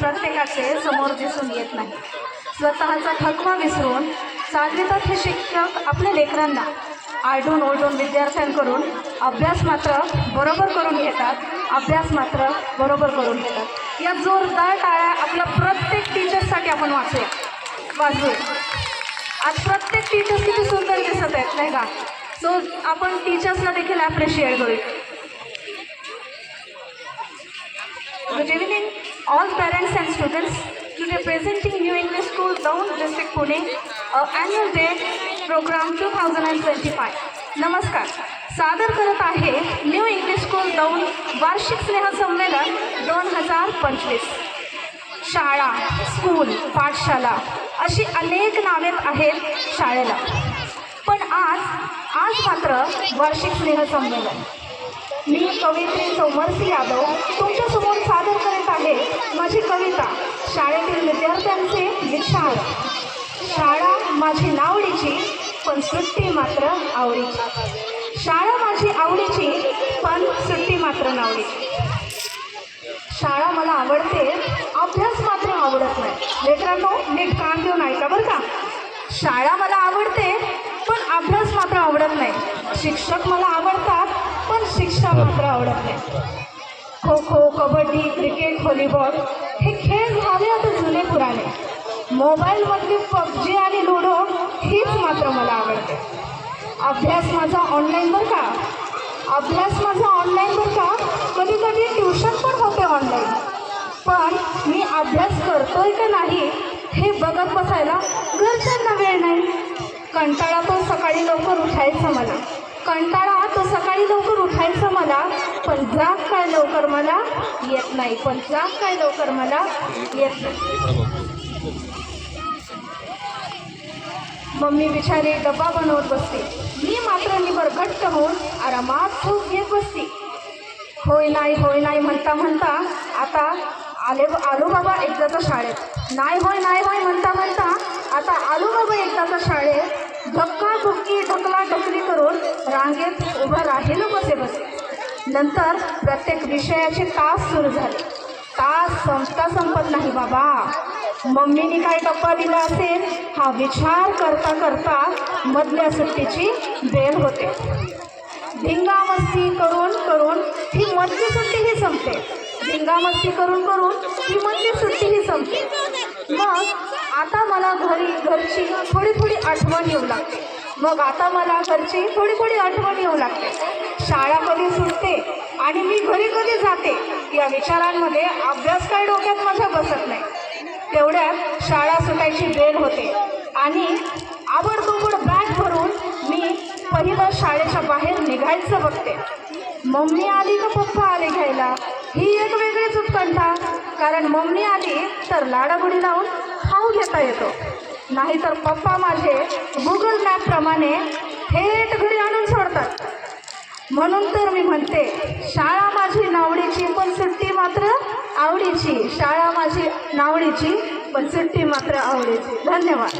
प्रत्येकाचे समोर दिसून येत नाही. स्वतःचा थकवा विसरून चालवितात हे शिक्षक आपल्या लेकरांना आरडून ओढून विद्यार्थ्यांकडून अभ्यास मात्र बरोबर करून घेतात अभ्यास मात्र बरोबर करून घेतात. या जोरदार टाळ्या आपल्या प्रत्येक टीचर्ससाठी आपण वाचूया. वाचूया. आज प्रत्येक टीचर्स किती सुंदर दिसत आहेत नाही का? सो आपण टीचर्सला देखील ॲप्रिशिएट करूया. Good evening all parents and students. to representing New English School, Down District Pune, uh, Annual Day Program 2025. नमस्कार सादर करत आहे न्यू इंग्लिश स्कूल दौंड वार्षिक स्नेह संमेलन दोन हजार पंचवीस शाळा स्कूल पाठशाला अशी अनेक नावे आहेत शाळेला पण आज आज मात्र वार्षिक स्नेह संमेलन मी कवयित्री सौमरसी यादव तुमच्यासमोर सादर करीत आहे माझी कविता. शाळेतील विद्यार्थ्यांचे विचार. शाळा माझी नावडीची पण सुट्टी मात्र आवडीची. शाळा माझी आवडीची पण सुट्टी मात्र नावडीची. शाळा मला आवडते अभ्यास मात्र आवडत नाही. लेकरांनो नीट कान देऊन ऐका बरं का. शाळा मला आवडते पण अभ्यास मात्र आवडत नाही. शिक्षक मला आवडतात शिक्षा मात्र आवडत नाही. खो खो कबड्डी क्रिकेट व्हॉलीबॉल हे खेळ झाले आता जुने पुराणे. मोबाईलमधली पबजी आणि लुडो हीच मात्र मला आवडते. अभ्यास माझा ऑनलाईन बरं का? अभ्यास माझा ऑनलाईन बरं का? कधी कधी ट्युशन पण होते ऑनलाईन पण मी अभ्यास करतोय का नाही हे बघत बसायला घरच्यांना वेळ नाही. कंटाळा तो सकाळी लवकर उठायचं मला. कंटाळा तो सकाळी लवकर उठायचं मला पण जाग काय लवकर मला येत नाही. पण जाग काय लवकर मला येत नाही. मम्मी बिचारी डबा बनवत बसते. मी मात्र निबर घट्ट होऊन आरामात झोप घेत बसते. होय नाही होय नाही म्हणता म्हणता आता आले आलो बाबा एकदाचा शाळेत. नाही होय नाही होय म्हणता म्हणता आता आलो बाबा एकदाचा शाळेत. धक्का धुक्की ढकला ढकली रांगेत उभं राहिलो बसे बसे. नंतर प्रत्येक विषयाचे तास सुरू झाले. तास संपता संपत नाही बाबा. मम्मीने काय टप्पा दिला असेल? हा विचार करता करता मधल्या सुट्टीची वेळ होते. धिंगामस्ती करून करून ही मधली सुट्टीही संपते. धिंगामस्ती करून करून ही मधली सुट्टीही संपते. मग आता मला घरी घरची थोडी थोडी आठवण येऊ लागते. मग आता मला घरची थोडी थोडी आठवण येऊ लागते. शाळा कधी सुटते आणि मी घरी कधी जाते या विचारांमध्ये अभ्यास काय डोक्यात माझ्या बसत नाही. तेवढ्यात शाळा सुटायची वेळ होते आणि आवडतोबड बॅग भरून मी पहिलं शाळेच्या बाहेर निघायचं बघते. मम्मी आली का पप्पा आले घ्यायला? ही एक वेगळीच उत्कंठा. कारण मम्मी आली तर लाडागुडी लावून खाऊ घेता येतो. नाहीतर पप्पा माझे गुगल मॅपप्रमाणे थेट घरी आणून सोडतात. म्हणून तर मी म्हणते शाळा माझी नावडीची पण सुट्टी मात्र आवडीची. शाळा माझी नावडीची पण सुट्टी मात्र आवडीची. धन्यवाद.